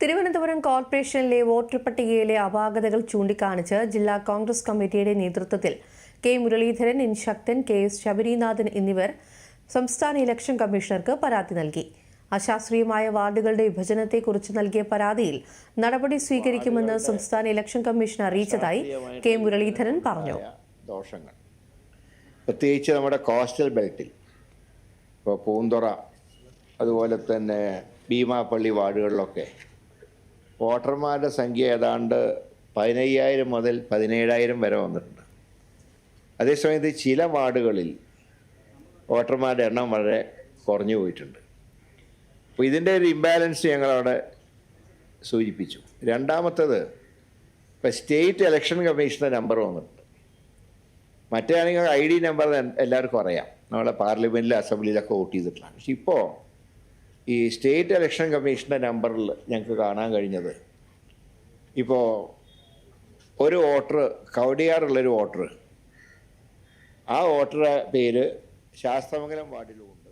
തിരുവനന്തപുരം കോർപ്പറേഷനിലെ വോട്ടർ പട്ടികയിലെ അപാകതകൾ ചൂണ്ടിക്കാണിച്ച് ജില്ലാ കോൺഗ്രസ് കമ്മിറ്റിയുടെ നേതൃത്വത്തിൽ K Muraleedharan N Sakthan K S Sabarinathan എന്നിവർ സംസ്ഥാന ഇലക്ഷൻ കമ്മീഷണർക്ക് പരാതി നൽകി. അശാസ്ത്രീയമായ വാർഡുകളുടെ വിഭജനത്തെക്കുറിച്ച് നൽകിയ പരാതിയിൽ നടപടി സ്വീകരിക്കുമെന്ന് സംസ്ഥാന ഇലക്ഷൻ കമ്മീഷൻ അറിയിച്ചതായി കെ മുരളീധരൻ പറഞ്ഞു. ദോഷങ്ങൾ. പ്രത്യേകിച്ച് നമ്മുടെ കോസ്റ്റൽ ബെൽറ്റിൽ ഇപ്പോൾ പൂന്തുറ അതുപോലെ തന്നെ ഭീമാപ്പള്ളി വാർഡുകളിലൊക്കെ വോട്ടർമാരുടെ സംഖ്യ ഏതാണ്ട് പതിനയ്യായിരം മുതൽ പതിനേഴായിരം വരെ വന്നിട്ടുണ്ട്. അതേസമയത്ത് ചില വാർഡുകളിൽ വോട്ടർമാരുടെ എണ്ണം വളരെ കുറഞ്ഞു പോയിട്ടുണ്ട്. അപ്പോൾ ഇതിന്റെ ഒരു ഇംബാലൻസ് ഞങ്ങളവിടെ സൂചിപ്പിച്ചു. രണ്ടാമത്തത് ഇപ്പോൾ സ്റ്റേറ്റ് ഇലക്ഷൻ കമ്മീഷന്റെ നമ്പർ വന്നിട്ടുണ്ട്. മറ്റേ ആണെങ്കിൽ ഐ ഡി നമ്പർ എല്ലാവർക്കും അറിയാം. നമ്മളെ പാർലമെന്റിലും അസംബ്ലിയിലൊക്കെ വോട്ട് ചെയ്തിട്ടുള്ള പക്ഷെ ഇപ്പോൾ ഈ സ്റ്റേറ്റ് ഇലക്ഷൻ കമ്മീഷന്റെ നമ്പറിൽ ഞങ്ങൾക്ക് കാണാൻ കഴിഞ്ഞത്. ഇപ്പോൾ ഒരു വോട്ടർ കവടിയാറുള്ളൊരു വോട്ടർ. ആ വോട്ടറുടെ പേര് ശാസ്ത്രമംഗലം വാർഡിലുമുണ്ട്